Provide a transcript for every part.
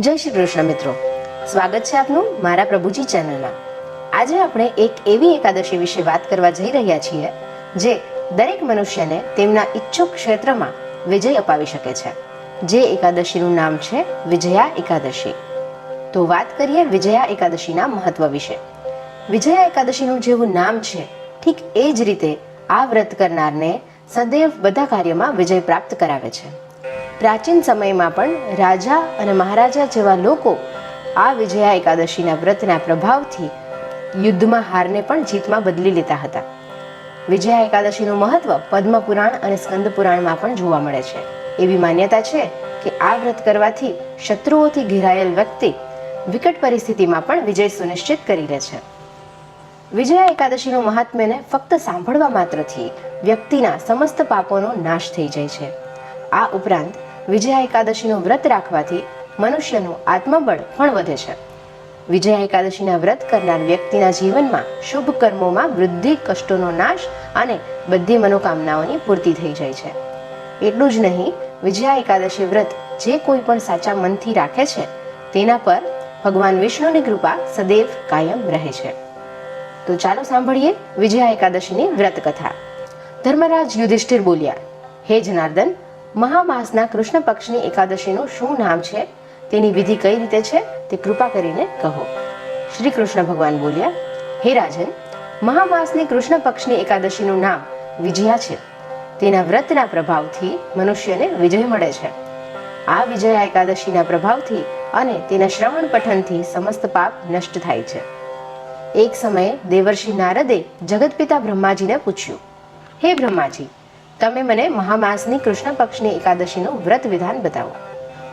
જય શ્રી કૃષ્ણ મિત્રો. સ્વાગત છે આપનું મારા પ્રભુજી ચેનલમાં. આજે આપણે એક એવી એકાદશી વિશે વાત કરવા જઈ રહ્યા છીએ, જે દરેક મનુષ્યને તેમના ઈચ્છુક ક્ષેત્રમાં વિજય અપાવી શકે છે. જે એકાદશીનું નામ છે વિજયા એકાદશી. તો વાત કરીએ વિજયા એકાદશીના મહત્વ વિશે. વિજયા એકાદશીનું જેવું નામ છે, ઠીક એ જ રીતે આ વ્રત કરનારને સદૈવ બધા કાર્યમાં વિજય પ્રાપ્ત કરાવે છે. પ્રાચીન સમયમાં પણ રાજા અને મહારાજા જેવા લોકો આ વિજયા એકાદશીના વ્રતના પ્રભાવથી યુદ્ધમાં હારને પણ જીતમાં બદલી લેતા હતા. વિજયા એકાદશીનું મહત્વ પદ્મ પુરાણ અને સ્કંદ પુરાણમાં પણ જોવા મળે છે. એવી માન્યતા છે કે આ વ્રત કરવાથી શત્રુઓથી ઘેરાયેલ વ્યક્તિ વિકટ પરિસ્થિતિમાં પણ વિજય સુનિશ્ચિત કરી લે છે. વિજયા એકાદશીનું મહાત્મ્યને ફક્ત સાંભળવા માત્રથી વ્યક્તિના સમસ્ત પાપોનો નાશ થઈ જાય છે. આ ઉપરાંત વિજયા એકાદશીનું વ્રત રાખવાથી મનુષ્યનું આત્મબળ પણ વધે છે. વિજયા એકાદશીના વ્રત કરનાર વ્યક્તિના જીવનમાં શુભ કર્મોમાં વૃદ્ધિ, કષ્ટોનો નાશ અને બધી મનોકામનાઓની પૂર્તિ થઈ જાય છે. એટલું જ નહીં, વિજયા એકાદશી વ્રત જે કોઈ પણ સાચા મનથી રાખે છે, તેના પર ભગવાન વિષ્ણુની કૃપા સદૈવ કાયમ રહે છે. તો ચાલો સાંભળીએ વિજયા એકાદશીની વ્રત કથા ધર્મરાજ યુધિષ્ઠિર બોલ્યા, હે જનાર્દન મહામાસના કૃષ્ણ પક્ષની એકાદશીનું શું નામ છે? તેની વિધિ કઈ રીતે છે? તે કૃપા કરીને કહો. શ્રી કૃષ્ણ ભગવાન બોલ્યા, હે રાજન, મહામાસની કૃષ્ણ પક્ષની એકાદશીનું નામ વિજયા છે. તેના વ્રતના પ્રભાવથી મનુષ્યને વિજય મળે છે. આ વિજયા એકાદશીના પ્રભાવથી અને તેના શ્રવણ પઠનથી સમસ્ત પાપ નષ્ટ થાય છે. એક સમયે દેવર્ષિ નારદે જગતપિતા બ્રહ્માજીને પૂછ્યું, હે બ્રહ્માજી તમે મને મહામાસની કૃષ્ણ પક્ષની એકાદશીનું વ્રત વિધાન બતાવો.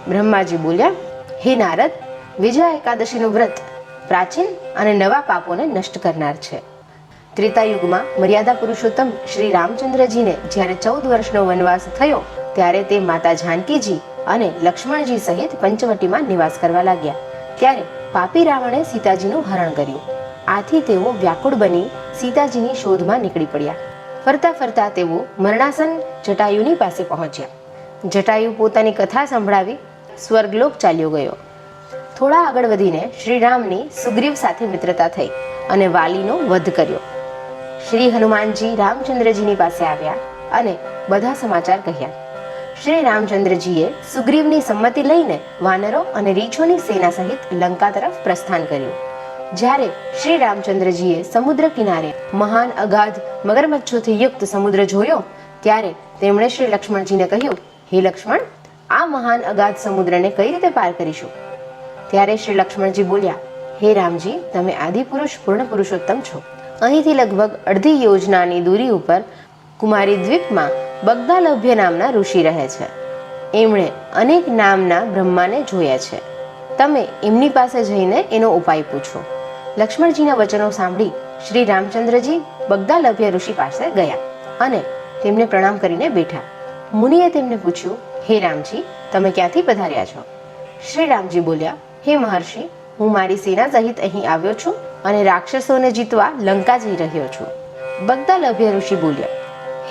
બ્રહ્માજી બોલ્યા, હે નારદ, વિજયા એકાદશીનું વ્રત પ્રાચીન અને નવા પાપોને નષ્ટ કરનાર છે. ત્રેતાયુગમાં મર્યાદા પુરુષોત્તમ શ્રી રામચંદ્રજીને જ્યારે ચૌદ વર્ષનો વનવાસ થયો, ત્યારે તે માતા જાનકીજી અને લક્ષ્મણજી સહિત પંચવટીમાં નિવાસ કરવા લાગ્યા. ત્યારે પાપી રાવણે સીતાજીનું હરણ કર્યું. આથી તેઓ વ્યાકુળ બની સીતાજીની શોધમાં નીકળી પડ્યા. ફરતા ફરતા તેઓ મરણાસન જટાયુની પાસે પહોંચ્યા. જટાયુ પોતાની કથા સંભળાવી સ્વર્ગલોક ચાલ્યો ગયો. થોડા આગળ વધીને શ્રીરામની સુગ્રીવ સાથે મિત્રતા થઈ અને વાલીનો વધ કર્યો. શ્રી હનુમાનજી રામચંદ્રજીની પાસે આવ્યા અને બધા સમાચાર કહ્યા. શ્રી રામચંદ્રજીએ સુગ્રીવની સંમતિ લઈને વાનરો અને રીછોની સેના સહિત લંકા તરફ પ્રસ્થાન કર્યું. જ્યારે શ્રી રામચંદ્રજીએ સમુદ્ર કિનારે મહાન અગાધ મગરમચ્છોથી યુક્ત સમુદ્ર જોયો, ત્યારે તેમણે શ્રી લક્ષ્મણજીને કહ્યું, હે લક્ષ્મણ, આ મહાન અગાધ સમુદ્રને કઈ રીતે પાર કરીશું? ત્યારે શ્રી લક્ષ્મણજી બોલ્યા, હે રામજી, તમે આદિ પુરુષ પૂર્ણ પુરુષોત્તમ છો. અહીંથી લગભગ અડધી યોજનાની દૂરી ઉપર કુમારી દ્વીપમાં બગદાલભ્ય નામના ઋષિ રહે છે. એમણે અનેક નામના બ્રહ્માને જોયા છે. તમે એમની પાસે જઈને એનો ઉપાય પૂછો. લક્ષ્મણજીના વચનો સાંભળી શ્રી રામચંદ્રજી બગદાલભ્ય ઋષિ પાસે ગયા અને તેમને પ્રણામ કરીને બેઠા. મુનિએ તેમને પૂછ્યું, હે રામજી, તમે ક્યાંથી પધાર્યા છો? શ્રી રામજી બોલ્યા, હે મહર્ષિ, હું મારી સેના સહિત અહીં આવ્યો છું અને રાક્ષસોને જીતવા લંકા જઈ રહ્યો છું. બગદાલભ્ય ઋષિ બોલ્યા,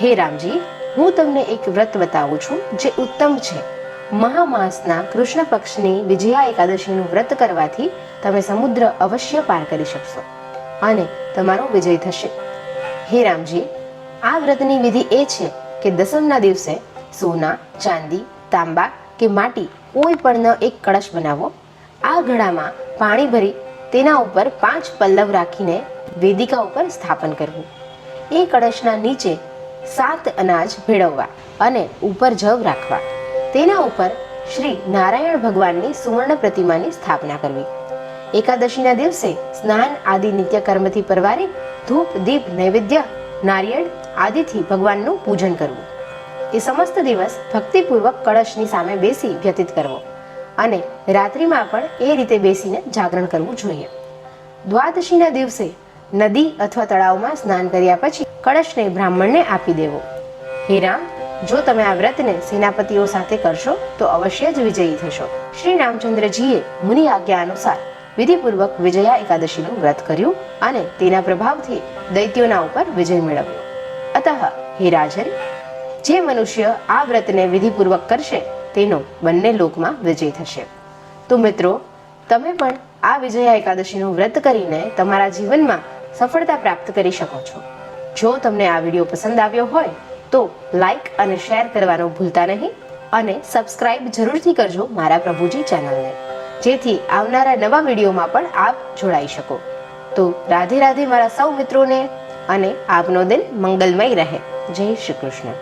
હે રામજી, હું તમને એક વ્રત બતાવું છું જે ઉત્તમ છે. મહામાસના કૃષ્ણ પક્ષની વિજયા એકાદશીનું વ્રત કરવાથી તમે સમુદ્ર અવશ્ય પાર કરી શકશો અને તમારો વિજય થશે. હે રામજી, આ વ્રતની વિધિ એ છે કે દસમના દિવસે સોના, ચાંદી, તાંબા કે માટી કોઈ પણનો એક કળશ બનાવો. આ ઘડામાં પાણી ભરી તેના ઉપર પાંચ પલ્લવ રાખીને વેદિકા ઉપર સ્થાપન કરવું. એ કળશના નીચે સાત અનાજ ભેળવવા અને ઉપર જવ રાખવા. તેના ઉપર શ્રી નારાયણ ભગવાનની સુવર્ણ પ્રતિમાની સ્થાપના કરવી. એકાદશીના દિવસે સ્નાન આદિ નિત્ય પરવારી ધૂપ, દીપ, નૈવેદ્ય, નારિયેળ આદિથી ભગવાનનું પૂજન કરવું. એ સમસ્ત દિવસ ભક્તિપૂર્વક કળશની સામે બેસી વ્યતીત કરવો અને રાત્રિમાં પણ એ રીતે બેસીને જાગરણ કરવું જોઈએ. દ્વાદશીના દિવસે નદી અથવા તળાવમાં સ્નાન કર્યા પછી કળશને બ્રાહ્મણને આપી દેવો. હે રામ જો તમે આ વ્રતને સેનાપતિઓ સાથે કરશો, તો અવશ્ય જ વિજયી થશો. શ્રી રામચંદ્રજીએ મુનિ આજ્ઞા અનુસાર વિધિપૂર્વક વિજયા એકાદશીનું વ્રત કર્યું અને તેના પ્રભાવથી દૈત્યોના ઉપર વિજય મેળવ્યો. અતઃ હે રાજન, જે મનુષ્ય આ વ્રતને વિધિપૂર્વક કરશે, તેનો બંને લોકમાં વિજય થશે. તો મિત્રો, તમે પણ આ વિજયા એકાદશીનું વ્રત કરીને તમારા જીવનમાં સફળતા પ્રાપ્ત કરી શકો છો. જો તમને આ વીડિયો પસંદ આવ્યો હોય તો લાઈક અને શેર કરવાનું ભૂલતા નહીં અને સબસ્ક્રાઇબ જરૂરથી કરજો મારા પ્રભુજી ચેનલને. જેથી આવનારા નવા વિડીયોમાં પણ આપ જોડાઈ શકો. તો રાધે રાધે મારા સૌ મિત્રોને અને આપનો દિન મંગલમય રહે. જય શ્રી કૃષ્ણ.